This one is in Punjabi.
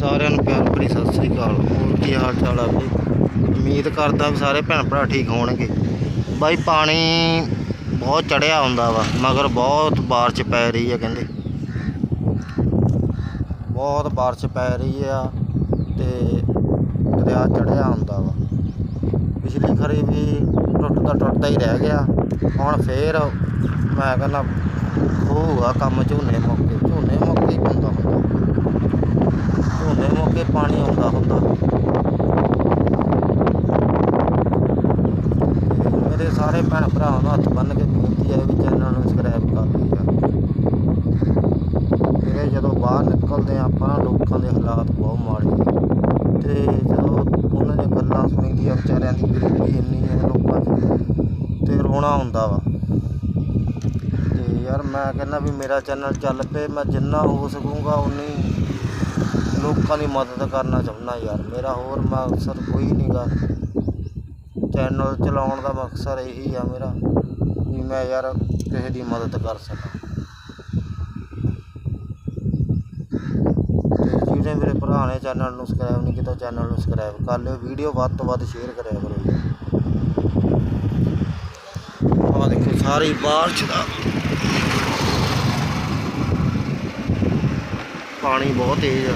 ਸਾਰਿਆਂ ਨੂੰ ਪਿਆਰ ਭਰੀ ਸਤਿ ਸ੍ਰੀ ਅਕਾਲ। ਹੋਰ ਕੀ ਹਾਲ ਚਾਲ ਆ ਬਈ ਉਮੀਦ ਕਰਦਾ ਵੀ ਸਾਰੇ ਭੈਣ ਭਰਾ ਠੀਕ ਹੋਣਗੇ। ਬਾਈ, ਪਾਣੀ ਬਹੁਤ ਚੜਿਆ ਹੁੰਦਾ ਵਾ, ਮਗਰ ਬਹੁਤ ਬਾਰਿਸ਼ ਪੈ ਰਹੀ ਆ ਕਹਿੰਦੇ। ਬਹੁਤ ਬਾਰਿਸ਼ ਪੈ ਰਹੀ ਆ ਤੇ ਦਰਿਆ ਚੜਿਆ ਹੁੰਦਾ ਵਾ। ਪਿਛਲੀ ਖਰੀ ਵੀ ਟੁੱਟਦਾ ਟੁੱਟਦਾ ਹੀ ਰਹਿ ਗਿਆ। ਹੁਣ ਫੇਰ ਮੈਂ ਕਹਿੰਦਾ, ਹੋਊਗਾ ਕੰਮ ਝੋਨੇ ਮੌਕੇ, ਝੋਨੇ ਮੌਕੇ ਹੀ ਹੁੰਦਾ ਹੁੰਦਾ ਝੋਨੇ ਮੌਕੇ ਪਾਣੀ ਆਉਂਦਾ ਹੁੰਦਾ। ਮੇਰੇ ਸਾਰੇ ਭੈਣ ਭਰਾਵਾਂ ਨੂੰ ਹੱਥ ਬੰਨ ਕੇ ਬੇਨਤੀ ਹੈ ਵੀ ਚੈਨਲ ਨੂੰ ਸਬਸਕ੍ਰਾਈਬ ਕਰ ਲਈਆ ਵੀਰੇ ਜਦੋਂ ਬਾਹਰ ਨਿਕਲਦੇ ਆ ਆਪਾਂ ਲੋਕਾਂ ਦੇ ਹਾਲਾਤ ਬਹੁਤ ਮਾੜੇ ਤੇ ਜਦੋਂ ਉਹਨਾਂ ਦੀਆਂ ਗੱਲਾਂ ਸੁਣੀਦੀਆਂ, ਵਿਚਾਰਿਆਂ ਦੀ ਗਰੀਬੀ ਇੰਨੀ ਹੈ ਲੋਕਾਂ 'ਚ ਤੇ ਰੋਣਾ ਹੁੰਦਾ ਵਾ। ਤੇ ਯਾਰ ਮੈਂ ਕਹਿੰਦਾ ਵੀ ਮੇਰਾ ਚੈਨਲ ਚੱਲ ਪਏ, ਮੈਂ ਜਿੰਨਾ ਹੋ ਸਕੂੰਗਾ, ਉਨੀ ਲੋਕਾਂ ਦੀ ਮਦਦ ਕਰਨਾ ਚਾਹੁੰਦਾ ਯਾਰ। ਮੇਰਾ ਹੋਰ ਮਕਸਦ ਕੋਈ ਨਹੀਂਗਾ ਚੈਨਲ ਚਲਾਉਣ ਦਾ ਮਕਸਦ ਇਹੀ ਆ ਮੇਰਾ, ਵੀ ਮੈਂ ਯਾਰ ਕਿਸੇ ਦੀ ਮਦਦ ਕਰ ਸਕਾਂ। ਤੇ ਜਿਹੜੇ ਮੇਰੇ ਭਰਾ ਨੇ ਚੈਨਲ ਨੂੰ ਸਬਸਕ੍ਰਾਈਬ ਨਹੀਂ ਕੀਤਾ ਚੈਨਲ ਨੂੰ ਸਬਸਕ੍ਰਾਈਬ ਕਰ ਲਿਓ। ਵੀਡੀਓ ਵੱਧ ਤੋਂ ਵੱਧ ਸ਼ੇਅਰ ਕਰਿਆ ਕਰੋ। ਜੀ ਆਹ ਦੇਖੋ, ਸਾਰੀ ਬਾਰਿਸ਼ ਦਾ ਪਾਣੀ ਬਹੁਤ ਤੇਜ਼ ਆ।